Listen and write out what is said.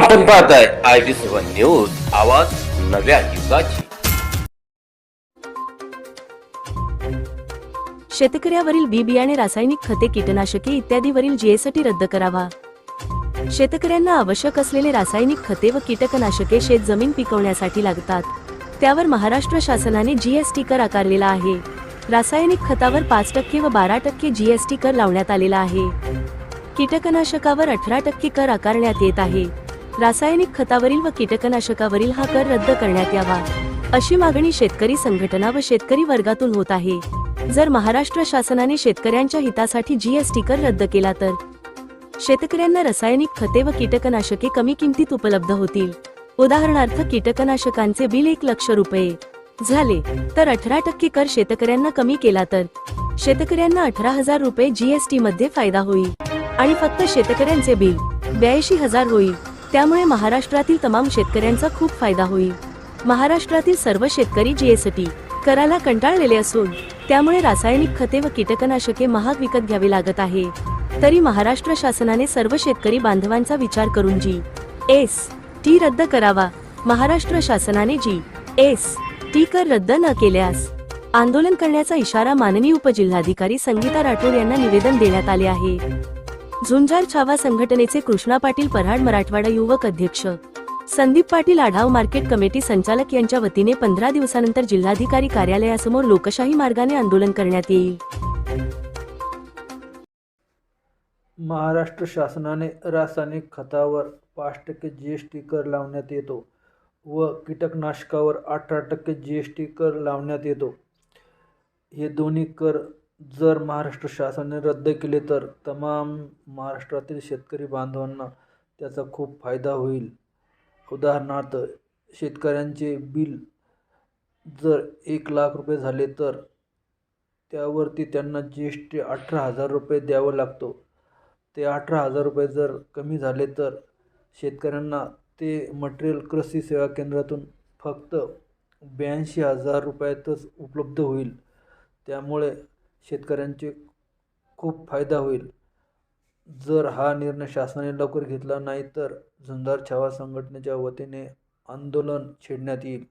आपण पाहताय I B seven news आवाज नव्या युगाची. शेतकऱ्यावरील बी बियाणे रासायनिक खते कीटनाशके इत्यादीवरील जीएसटी रद्द करावा. शेतकऱ्यांना आवश्यक असलेले रासायनिक खते व कीटकनाशके शेत जमीन पिकवण्यासाठी लागतात. त्यावर महाराष्ट्र शासनाने जीएसटी कर आकारलेला आहे. रासायनिक खतावर पाच टक्के व बारा टक्के जीएसटी कर लावण्यात आलेला आहे. कीटकनाशकावर अठरा टक्के कर आकारण्यात येत आहे. रासायनिक खतावरील व कीटकनाशकावरील हा कर रद्द करण्यात यावा अशी मागणी शेतकरी संघटना व शेतकरी वर्गातून होत आहे. जर महाराष्ट्र शासनाने शेतकऱ्यांच्या हितासाठी जीएसटी कर रद्द केला तर? शेतकऱ्यांना रासायनिक खते व कीटकनाशके कमी किमतीत उपलब्ध होतील. उदाहरणार्थ कीटकनाशकांचे बिल एक लक्ष रुपये. झाले तर अठरा टक्के कर शेतकऱ्यांना कमी केला तर? शेतकऱ्यांना अठरा हजार रुपये जीएसटी मध्ये फायदा होईल. आणि फक्त शेतकऱ्यांचे बिल ब्याऐंशी हजार होईल. त्यामुळे महाराष्ट्रातील तमाम शेतकऱ्यांचा खूप फायदा होईल. महाराष्ट्रातील सर्व शेतकरी जीएसटी कराला कंटाळलेले असून त्यामुळे रासायनिक खते व कीटकनाशके महाग विकत घ्यावी लागत आहे. तरी महाराष्ट्र शासनाने सर्व शेतकरी बांधवांचा विचार करून जी एस टी रद्द करावा महाराष्ट्र शासनाने जी एस टी कर रद्द न केल्यास आंदोलन करण्याचा इशारा माननीय उपजिल्हाधिकारी संगीता राठोड यांना निवेदन देण्यात आले आहे. झुंजार छावा संघटनेचे कृष्णा पाटील पराड मराठवाडा युवक अध्यक्ष. संदीप पाटील आढाव मार्केट कमिटी संचालक यांच्या वतीने पंधरा दिवसानंतर जिल्हाधिकारी कार्यालयासमोर लोकशाही मार्गाने आंदोलन करण्यात येईल. महाराष्ट्र शासनाने रासायनिक खतावर पाच टक्के जी एस टी कर लावण्यात येतो व कीटकनाशकावर अठरा टक्के जी एस टी कर लावण्यात येतो. हे दोन्ही कर जर महाराष्ट्र शासनाने रद्द केले तर तमाम महाराष्ट्रातील शेतकरी बांधवांना त्याचा खूप फायदा होईल. उदाहरणार्थ शेतकऱ्यांचे बिल जर एक लाख रुपये झाले तर त्यावरती त्यांना जी एस टी अठरा हजार रुपये द्यावं लागतो. ते अठरा हजार रुपये जर कमी झाले तर शेतकऱ्यांना ते मटेरियल कृषी सेवा केंद्रातून फक्त ब्याऐंशी हजार रुपयातच उपलब्ध होईल. त्यामुळे शेतकऱ्यांचे खूप फायदा होईल. जर हा निर्णय शासनाने लवकर घेतला नाही तर झुंजार छावा संघटनेच्या वतीने आंदोलन छेडण्यात येईल.